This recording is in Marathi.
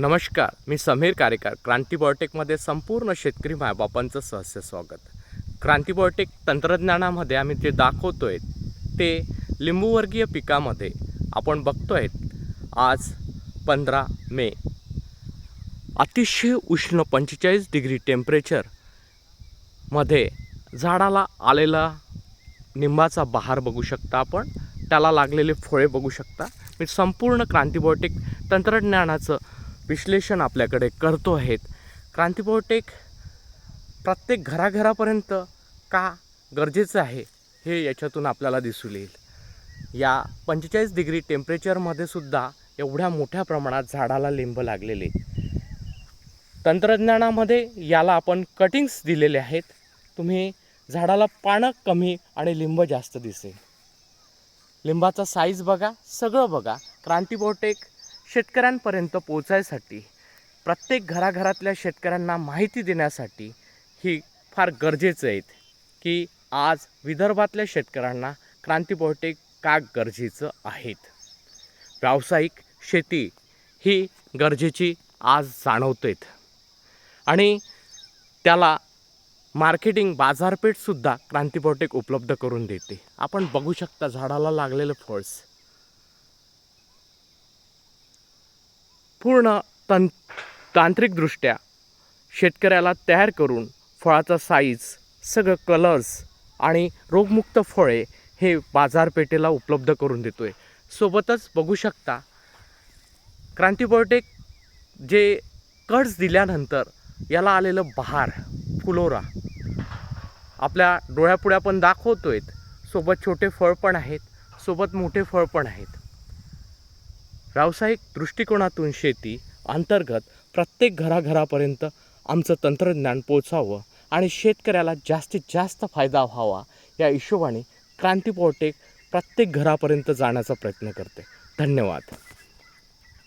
नमस्कार मी समीर कारेकर क्रांती बॉयोटेकमध्ये संपूर्ण शेतकरी मायबापांचं सहस्य स्वागत. क्रांती बॉयोटेक तंत्रज्ञानामध्ये आम्ही जे दाखवतो आहे ते लिंबूवर्गीय पिकामध्ये आपण बघतो आहे आज पंधरा मे. अतिशय उष्ण पंचेचाळीस डिग्री टेम्परेचरमध्ये झाडाला आलेला निंबाचा बहार बघू शकता आपण. त्याला लागलेले फळे बघू शकता. मी संपूर्ण क्रांतिबॉटेक तंत्रज्ञानाचं विश्लेषण आपल्याकडे करतो आहेत. क्रांतिबॉटेक प्रत्येक घराघरापर्यंत का गरजेचं आहे हे याच्यातून आपल्याला दिसून येईल. या पंचेचाळीस डिग्री टेम्परेचरमध्ये सुद्धा एवढ्या मोठ्या प्रमाणात झाडाला लिंब लागलेले तंत्रज्ञानामध्ये याला आपण कटिंग्स दिलेले आहेत. तुम्ही झाडाला पानं कमी आणि लिंब जास्त दिसेल. लिंबाचा साईज बघा सगळं बघा. क्रांतिबोटेक शेतकऱ्यांपर्यंत पोचायसाठी प्रत्येक घराघरातल्या शेतकऱ्यांना माहिती देण्यासाठी ही फार गरजेचं आहेत की आज विदर्भातल्या शेतकऱ्यांना क्रांतिबोटेक का गरजेचं आहेत? व्यावसायिक शेती ही गरजेची आज जाणवतेत. आणि त्याला मार्केटिंग बाजारपेठसुद्धा क्रांतीपोटेक उपलब्ध करून देते. आपण बघू शकता झाडाला लागलेले फळस. पूर्ण तं तांत्रिकदृष्ट्या शेतकऱ्याला तयार करून फळाचा साईज सगळं कलर्स आणि रोगमुक्त फळे हे बाजारपेठेला उपलब्ध करून देतो आहे सोबतच बघू शकता क्रांतिबोटेक जे कट्स दिल्यानंतर याला आलेलं बहार फुलोरा. आपल्या डोळ्यापुढ्या पण दाखवतो आहेत सोबत छोटे फळ पण आहेत सोबत मोठे फळ पण आहेत. व्यावसायिक दृष्टिकोनातून शेती अंतर्गत प्रत्येक घराघरापर्यंत आमचं तंत्रज्ञान पोचावं आणि शेतकऱ्याला जास्तीत जास्त फायदा व्हावा या हिशोबाने क्रांती पोर्टेक प्रत्येक घरापर्यंत जाण्याचा प्रयत्न करते. धन्यवाद.